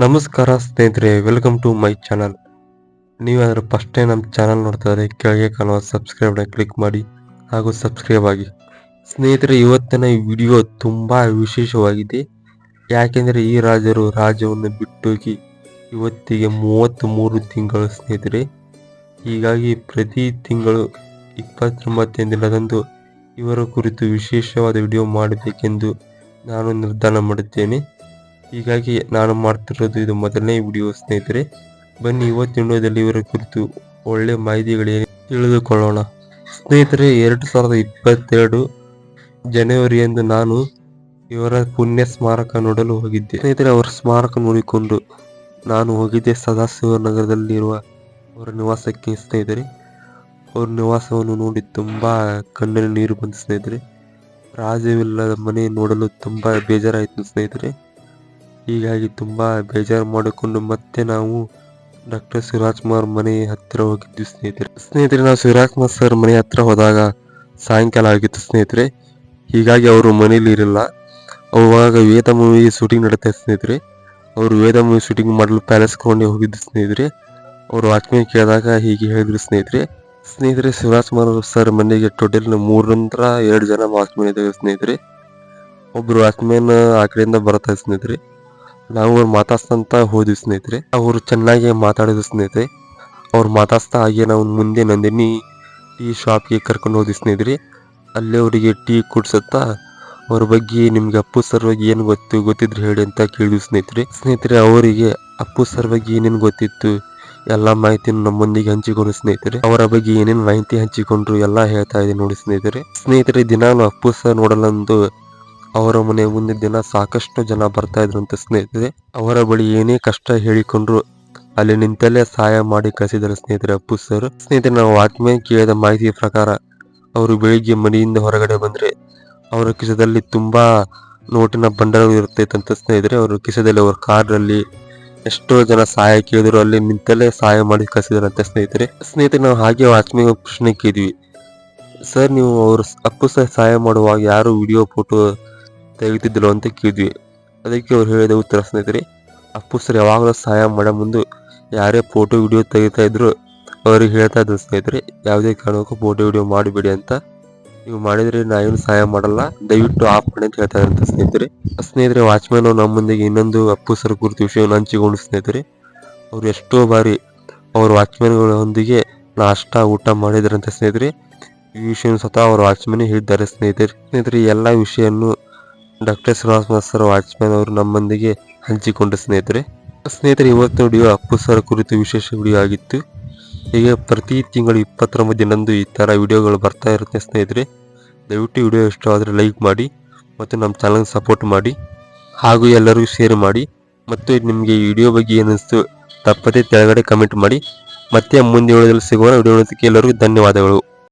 ನಮಸ್ಕಾರ ಸ್ನೇಹಿತರೆ welcome to my channel ನೀವಾದರೂ ಫಸ್ಟ್ ಟೈಮ್ ನಮ್ಮ ಚಾನಲ್ ನೋಡ್ತಾ ಇದ್ರೆ ಕೆಳಗೆ ಕಾಣುವ ಸಬ್ಸ್ಕ್ರೈಬ್ನ ಕ್ಲಿಕ್ ಮಾಡಿ ಹಾಗೂ ಸಬ್ಸ್ಕ್ರೈಬ್ ಆಗಿ. ಸ್ನೇಹಿತರೆ, ಇವತ್ತಿನ ವಿಡಿಯೋ ತುಂಬ ವಿಶೇಷವಾಗಿದೆ. ಯಾಕೆಂದರೆ ಈ ರಾಜರು ರಾಜ್ಯವನ್ನು ಬಿಟ್ಟೋಗಿ ಇವತ್ತಿಗೆ ಮೂವತ್ತ್ ಮೂರು ತಿಂಗಳು ಸ್ನೇಹಿತರೆ. ಹೀಗಾಗಿ ಪ್ರತಿ ತಿಂಗಳು ಇಪ್ಪತ್ತೊಂಬತ್ತನೇ ದಿನದಂದು ಇವರ ಕುರಿತು ವಿಶೇಷವಾದ ವಿಡಿಯೋ ಮಾಡಬೇಕೆಂದು ನಾನು ನಿರ್ಧಾರ ಮಾಡಿದ್ದೇನೆ ಹೀಗಾಗಿ ನಾನು ಮಾಡ್ತಿರೋದು ಇದು ಮೊದಲನೇ ವಿಡಿಯೋ ಸ್ನೇಹಿತರೆ. ಬನ್ನಿ ಇವತ್ತಿನ ವಿಡಿಯೋದಲ್ಲಿ ಇವರ ಕುರಿತು ಒಳ್ಳೆ ಮಾಹಿತಿಗಳೇನು ತಿಳಿದುಕೊಳ್ಳೋಣ. ಸ್ನೇಹಿತರೆ, ಎರಡು ಸಾವಿರದ ಇಪ್ಪತ್ತೆರಡು ಜನವರಿಯಂದು ನಾನು ಇವರ ಪುಣ್ಯ ಸ್ಮಾರಕ ನೋಡಲು ಹೋಗಿದ್ದೆ. ಸ್ನೇಹಿತರೆ, ಅವರ ಸ್ಮಾರಕ ನೋಡಿಕೊಂಡು ನಾನು ಹೋಗಿದ್ದೆ ಸದಾಶಿವ ನಗರದಲ್ಲಿರುವ ಅವರ ನಿವಾಸಕ್ಕೆ ಸ್ನೇಹಿತರೆ. ಅವ್ರ ನಿವಾಸವನ್ನು ನೋಡಿ ತುಂಬ ಕಣ್ಣಲ್ಲಿ ನೀರು ಬಂತು ಸ್ನೇಹಿತರೆ. ರಾಜವಿಲ್ಲದ ಮನೆ ನೋಡಲು ತುಂಬ ಬೇಜಾರಾಯಿತು ಸ್ನೇಹಿತರೆ. ಹೀಗಾಗಿ ತುಂಬ ಬೇಜಾರು ಮಾಡಿಕೊಂಡು ಮತ್ತೆ ನಾವು ಡಾಕ್ಟರ್ ಶಿವರಾಜ್ಕುಮಾರ್ ಮನೆ ಹತ್ತಿರ ಹೋಗಿದ್ವಿ ಸ್ನೇಹಿತರೆ. ಸ್ನೇಹಿತರೆ, ನಾವು ಶಿವರಾಜ್ಕುಮಾರ್ ಸರ್ ಮನೆ ಹತ್ತಿರ ಹೋದಾಗ ಸಾಯಂಕಾಲ ಆಗಿತ್ತು ಸ್ನೇಹಿತರೆ. ಹೀಗಾಗಿ ಅವರು ಮನೇಲಿ ಇರಲಿಲ್ಲ. ಅವಾಗ ವೇದ ಮೂವಿ ಶೂಟಿಂಗ್ ನಡೀತಾ ಸ್ನೇಹಿತರೆ. ಅವರು ವೇದ ಮೂವಿ ಶೂಟಿಂಗ್ ಮಾಡಲು ಪ್ಯಾಲೇಸ್ ಕೊಂಡೆ ಹೋಗಿದ್ದು ಸ್ನೇಹಿತರೆ. ಅವರು ವಾಚ್ಮೆನ್ ಕೇಳಿದಾಗ ಹೀಗೆ ಹೇಳಿದ್ರು ಸ್ನೇಹಿತರೆ. ಸ್ನೇಹಿತರೆ ಶಿವರಾಜ್ಕುಮಾರ್ ಸರ್ ಮನೆಗೆ ಟೋಟಲ್ ಮೂರರಿಂದ ಎರಡು ಜನ ವಾಚ್ಮೆನ್ ಇದ್ದಾರೆ ಸ್ನೇಹಿತರೆ. ಒಬ್ರು ವಾಚ್ಮೆನ್ ಆ ಕಡೆಯಿಂದ ಬರ್ತಾರೆ ಸ್ನೇಹಿತರೆ. ನಾವು ಅವ್ರು ಮಾತಾಡ್ಸ್ತಾ ಹೋದ್ವಿ ಸ್ನೇಹಿತರೆ. ಅವರು ಚೆನ್ನಾಗಿ ಮಾತಾಡಿದ್ರು ಸ್ನೇಹಿತರೆ. ಅವ್ರು ಮಾತಾಡ್ಸ್ತಾ ಹಾಗೆ ನಾವು ಮುಂದೆ ನಂದಿನಿ ಟೀ ಶಾಪ್ಗೆ ಕರ್ಕೊಂಡು ಹೋದ್ವಿ ಸ್ನೇಹಿತರೆ. ಅಲ್ಲಿ ಅವರಿಗೆ ಟೀ ಕುಡ್ಸುತ್ತಾ ಅವ್ರ ಬಗ್ಗೆ ನಿಮ್ಗೆ ಅಪ್ಪು ಸರ್ ಬಗ್ಗೆ ಏನು ಗೊತ್ತು ಗೊತ್ತಿದ್ರು ಹೇಳಿ ಅಂತ ಕೇಳಿದ್ವಿ ಸ್ನೇಹಿತರೆ. ಸ್ನೇಹಿತರೆ, ಅವರಿಗೆ ಅಪ್ಪು ಸರ್ ಬಗ್ಗೆ ಏನೇನು ಗೊತ್ತಿತ್ತು ಎಲ್ಲ ಮಾಹಿತಿಯನ್ನು ನಮ್ಮೊಂದಿಗೆ ಹಂಚಿಕೊಂಡು ಸ್ನೇಹಿತರೆ. ಅವರ ಬಗ್ಗೆ ಏನೇನು ಮಾಹಿತಿ ಹಂಚಿಕೊಂಡ್ರು ಎಲ್ಲ ಹೇಳ್ತಾ ಇದೆ ನೋಡಿ ಸ್ನೇಹಿತರೆ. ಸ್ನೇಹಿತರೆ ದಿನಾಲು ಅಪ್ಪು ಸರ್ ನೋಡಲಂದು ಅವರ ಮನೆ ಮುಂದೆ ದಿನ ಸಾಕಷ್ಟು ಜನ ಬರ್ತಾ ಇದ್ರಂತೆ ಸ್ನೇಹಿತರೆ. ಅವರ ಬಳಿ ಏನೇ ಕಷ್ಟ ಹೇಳಿಕೊಂಡ್ರು, ಅಲ್ಲಿ ನಿಂತಲ್ಲೇ ಸಹಾಯ ಮಾಡಿ ಕಳಿಸಿದ್ದಾರೆ ಸ್ನೇಹಿತರೆ ಅಪ್ಪು ಸರ್ ಸ್ನೇಹಿತರೆ, ನಾವು ವಾಚ್ಮ್ಯಾನ್ ಕೇಳಿದ ಮಾಹಿತಿ ಪ್ರಕಾರ ಅವರು ಬೆಳಿಗ್ಗೆ ಮನೆಯಿಂದ ಹೊರಗಡೆ ಬಂದ್ರೆ ಅವರ ಕಿಸದಲ್ಲಿ ತುಂಬಾ ನೋಟಿನ ಬಂಡಲ್ ಅಂತ ಸ್ನೇಹಿತರೆ. ಅವರು ಕಿಸದಲ್ಲಿ ಅವರ ಕಾರಲ್ಲಿ ಎಷ್ಟೋ ಜನ ಸಹಾಯ ಕೇಳಿದ್ರು, ಅಲ್ಲಿ ನಿಂತಲ್ಲೇ ಸಹಾಯ ಮಾಡಿ ಕಳಿಸಿದಾರಂತೆ ಸ್ನೇಹಿತರೆ. ಸ್ನೇಹಿತರೆ, ನಾವು ಹಾಗೆ ಆತ್ಮೀಯ ಪ್ರಶ್ನೆ ಕೇಳಿದ್ವಿ ಸರ್ ನೀವು ಅವರು ಅಪ್ಪು ಸರ್ ಸಹಾಯ ಮಾಡುವಾಗ ಯಾರು ವಿಡಿಯೋ ಫೋಟೋ ತೆಗಿತಿದ್ದಿಲ್ಲ ಅಂತ ಕೇಳಿದ್ವಿ. ಅದಕ್ಕೆ ಅವ್ರು ಹೇಳಿದ ಉತ್ತರ ಸ್ನೇಹಿತರೆ, ಅಪ್ಪು ಸರ್ ಯಾವಾಗಲೂ ಸಹಾಯ ಮಾಡೋ ಮುಂದೆ ಯಾರೇ ಫೋಟೋ ವಿಡಿಯೋ ತೆಗಿತಾ ಇದ್ರು ಅವ್ರಿಗೆ ಹೇಳ್ತಾ ಇದ್ರು ಸ್ನೇಹಿತರೆ, ಯಾವುದೇ ಕಾರಣಕ್ಕೂ ಫೋಟೋ ವಿಡಿಯೋ ಮಾಡಬೇಡಿ ಅಂತ. ನೀವು ಮಾಡಿದರೆ ನಾ ಏನು ಸಹಾಯ ಮಾಡಲ್ಲ, ದಯವಿಟ್ಟು ಆಫ್ ಮಾಡಿ ಅಂತ ಹೇಳ್ತಾ ಇದ್ದಂಥ ಸ್ನೇಹಿತರೆ. ಸ್ನೇಹಿತರೆ, ವಾಚ್ಮ್ಯಾನ್ ನಮ್ಮ ಮುಂದೆಗೆ ಇನ್ನೊಂದು ಅಪ್ಪು ಸರ್ ಕುರಿತು ವಿಷಯವನ್ನು ಹಂಚಿಕೊಂಡು ಸ್ನೇಹಿತರೆ. ಅವರು ಎಷ್ಟೋ ಬಾರಿ ಅವ್ರ ವಾಚ್ಮ್ಯಾನ್ಗಳೊಂದಿಗೆ ನಾಷ್ಟ, ಊಟ ಮಾಡಿದ್ರಂತ ಸ್ನೇಹಿತರೆ. ಈ ವಿಷಯವನ್ನು ಸ್ವತಃ ಅವ್ರ ವಾಚ್ಮ್ಯಾನೇ ಹೇಳಿದ್ದಾರೆ ಸ್ನೇಹಿತರೆ. ಸ್ನೇಹಿತರೆ ಎಲ್ಲ ವಿಷಯನ್ನು ಡಾಕ್ಟರ್ ಶ್ರೀನಿವಾಸ ಸರ್ ವಾಚ್ಮ್ಯಾನ್ ಅವರು ನಮ್ಮೊಂದಿಗೆ ಹಂಚಿಕೊಂಡ ಸ್ನೇಹಿತರೆ. ಸ್ನೇಹಿತರೆ, ಇವತ್ತು ವಿಡಿಯೋ ಅಪ್ಪು ಸರ್ ಕುರಿತು ವಿಶೇಷ ವಿಡಿಯೋ ಆಗಿತ್ತು. ಈಗ ಪ್ರತಿ ತಿಂಗಳು ಇಪ್ಪತ್ತೊಂಬತ್ತು ದಿನದಂದು ಈ ಥರ ವಿಡಿಯೋಗಳು ಬರ್ತಾ ಇರುತ್ತೆ ಸ್ನೇಹಿತರೆ. ದಯವಿಟ್ಟು ವಿಡಿಯೋ ಇಷ್ಟವಾದರೆ ಲೈಕ್ ಮಾಡಿ ಮತ್ತು ನಮ್ಮ ಚಾನಲ್ ಸಪೋರ್ಟ್ ಮಾಡಿ. ಹಾಗೂ ಎಲ್ಲರಿಗೂ ಶೇರ್ ಮಾಡಿ. ಮತ್ತು ನಿಮಗೆ ಈ ವಿಡಿಯೋ ಬಗ್ಗೆ ಏನಿಸ್ತು ತಪ್ಪದೇ ಕೆಳಗಡೆ ಕಮೆಂಟ್ ಮಾಡಿ. ಮತ್ತೆ ಮುಂದೆ ವಿಡಿಯೋದಲ್ಲಿ ಸಿಗುವ ವಿಡಿಯೋ ಎಲ್ಲರಿಗೂ ಧನ್ಯವಾದಗಳು.